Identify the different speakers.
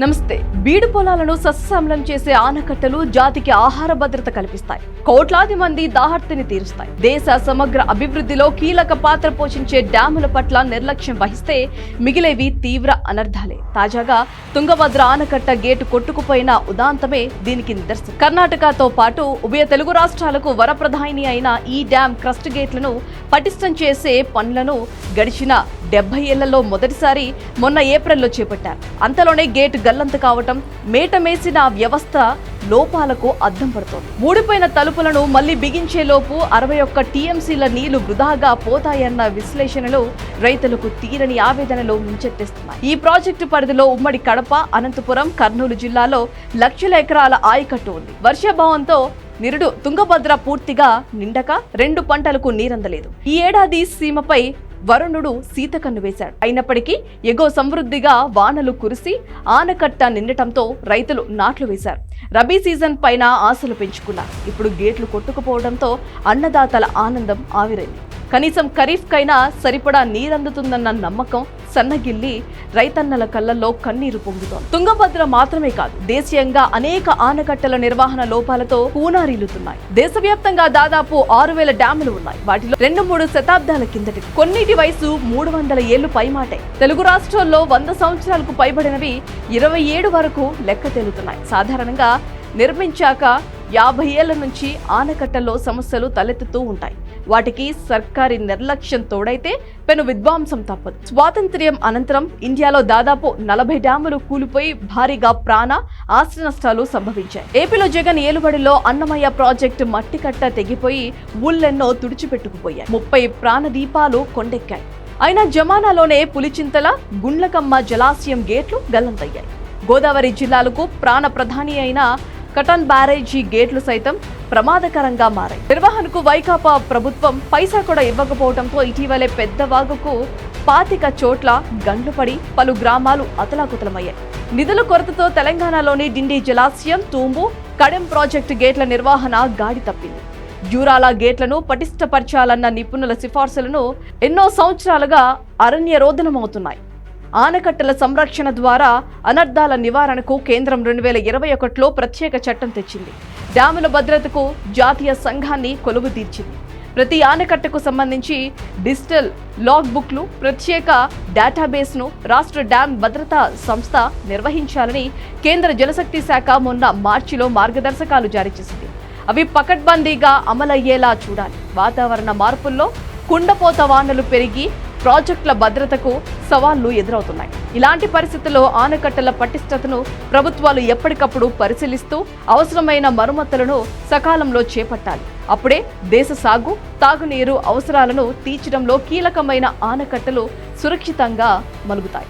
Speaker 1: నమస్తే. బీడు పొలాలను సస్యశ్యామలం చేసే ఆనకట్టలు జాతికి ఆహార భద్రత కల్పిస్తాయి. కోట్లాది మంది దాహర్తిని తీరుస్తాయి. దేశ సమగ్ర అభివృద్ధిలో కీలక పాత్ర పోషించే డ్యాముల పట్ల నిర్లక్ష్యం వహిస్తే మిగిలేవి తీవ్ర అనర్థాలే తాజాగా తుంగభద్ర ఆనకట్ట గేటు కొట్టుకుపోయిన ఉదాంతమే దీనికి నిదర్శనం. కర్ణాటకతో పాటు ఉభయ తెలుగు రాష్ట్రాలకు వరప్రధాని అయిన ఈ డ్యాం క్రస్ట్ గేట్లను పటిష్టం చేసే పనులను గడిచిన డెబ్బై ఏళ్ళలో మొదటిసారి మొన్న ఏప్రిల్లో చేపట్టారు. అంతలోనే గేటు గల్లంత కావటం మేటమేసిన వ్యవస్థ లోపాలకు అద్దం పడుతోంది. ఊడిపోయిన తలుపులను మళ్ళీ బిగించేలోపు అరవై ఒక్క టీఎంసీల నీళ్ళు వృధాగా పోతాయన్న విశ్లేషణలు రైతులకు తీరని ఆవేదనలో ముంచెత్తేస్తున్నాయి. ఈ ప్రాజెక్టు పరిధిలో ఉమ్మడి కడప అనంతపురం కర్నూలు జిల్లాలో లక్షల ఎకరాల ఆయకట్టు ఉంది. వర్షాభావంతో నిరుడు తుంగభద్ర పూర్తిగా నిండక రెండు పంటలకు నీరందలేదు. ఈ ఏడాది సీమపై వరుణుడు సీతకన్ను వేశాడు. అయినప్పటికీ ఎగో సమృద్ధిగా వానలు కురిసి ఆనకట్ట నిండటంతో రైతులు నాట్లు వేశారు. రబీ సీజన్ పైన ఆశలు పెంచుకున్నారు. ఇప్పుడు గేట్లు కొట్టుకుపోవడంతో అన్నదాతల ఆనందం ఆవిరైంది. కనీసం ఖరీఫ్కైనా సరిపడా నీరందుతుందన్న నమ్మకం సన్నగిల్లి రైతన్నల కళ్ళల్లో కన్నీరు పొంగుతోంది. తుంగభద్ర మాత్రమే కాదు దేశీయంగా అనేక ఆనకట్టల నిర్వహణ లోపాలతో కూనారీలుతున్నాయి. దేశవ్యాప్తంగా దాదాపు ఆరు వేల డ్యాములు ఉన్నాయి. వాటిలో రెండు మూడు శతాబ్దాల కిందటి కొన్నిటి వయసు మూడు వందల ఏళ్ళు పైమాటే. తెలుగు రాష్ట్రాల్లో వంద సంవత్సరాలకు పైబడినవి ఇరవై ఏడు వరకు లెక్క తేలుతున్నాయి. సాధారణంగా నిర్మించాక యాభై ఏళ్ళ నుంచి ఆనకట్టల్లో సమస్యలు తలెత్తుతూ ఉంటాయి. వాటికి సర్కారీ నిర్లక్ష్యం తోడైతే పెను విద్వాంసం తప్పదు. స్వాతంత్ర్యం అనంతరం ఇండియాలో దాదాపు నలభై డ్యాములు కూలిపోయి భారీగా ప్రాణ ఆస్తి నష్టాలు సంభవించాయి. ఏపీలో జగన్ ఏలుబడిలో అన్నమయ్య ప్రాజెక్టు మట్టికట్ట తెగిపోయి ఊళ్ళెన్నో తుడిచిపెట్టుకుపోయాయి. ముప్పై ప్రాణదీపాలు కొండెక్కాయి. అయినా జమానాలోనే పులిచింతల గుండ్లకమ్మ జలాశయం గేట్లు గల్లంతయ్యాయి. గోదావరి జిల్లాలకు ప్రాణ ప్రధాని అయిన కటన్ బ్యారేజీ గేట్లు సైతం ప్రమాదకరంగా మారాయి. నిర్వహణకు వైకాపా ప్రభుత్వం పైసా కూడా ఇవ్వకపోవడంతో ఇటీవలే పెద్ద వాగుకు పాతిక చోట్ల గండ్లు పడి పలు గ్రామాలు అతలాకుతలమయ్యాయి. నిధుల కొరతతో తెలంగాణలోని డిండి జలాశయం తూంబు కడెం ప్రాజెక్టు గేట్ల నిర్వహణ గాడి తప్పింది. జూరాల గేట్లను పటిష్టపరచాలన్న నిపుణుల సిఫార్సులను ఎన్నో సంవత్సరాలుగా అరణ్య రోదనమవుతున్నాయి ఆనకట్టల సంరక్షణ ద్వారా అనర్థాల నివారణకు కేంద్రం రెండు వేల ఇరవై ఒకటిలో ప్రత్యేక చట్టం తెచ్చింది. డ్యాముల భద్రతకు జాతీయ సంఘాన్ని కొలువు తీర్చింది. ప్రతి ఆనకట్టకు సంబంధించి డిజిటల్ లాగ్ బుక్లు ప్రత్యేక డేటాబేస్ను రాష్ట్ర డ్యామ్ భద్రతా సంస్థ నిర్వహించాలని కేంద్ర జలశక్తి శాఖ మొన్న మార్చిలో మార్గదర్శకాలు జారీ చేసింది. అవి పకడ్బందీగా అమలయ్యేలా చూడాలి. వాతావరణ మార్పుల్లో కుండపోత వానలు పెరిగి ప్రాజెక్టుల భద్రతకు సవాళ్ళు ఎదురవుతున్నాయి. ఇలాంటి పరిస్థితుల్లో ఆనకట్టల పటిష్టతను ప్రభుత్వాలు ఎప్పటికప్పుడు పరిశీలిస్తూ అవసరమైన మరమ్మతులను సకాలంలో చేపట్టాలి. అప్పుడే దేశ సాగు తాగునీరు అవసరాలను తీర్చడంలో కీలకమైన ఆనకట్టలు సురక్షితంగా మలుగుతాయి.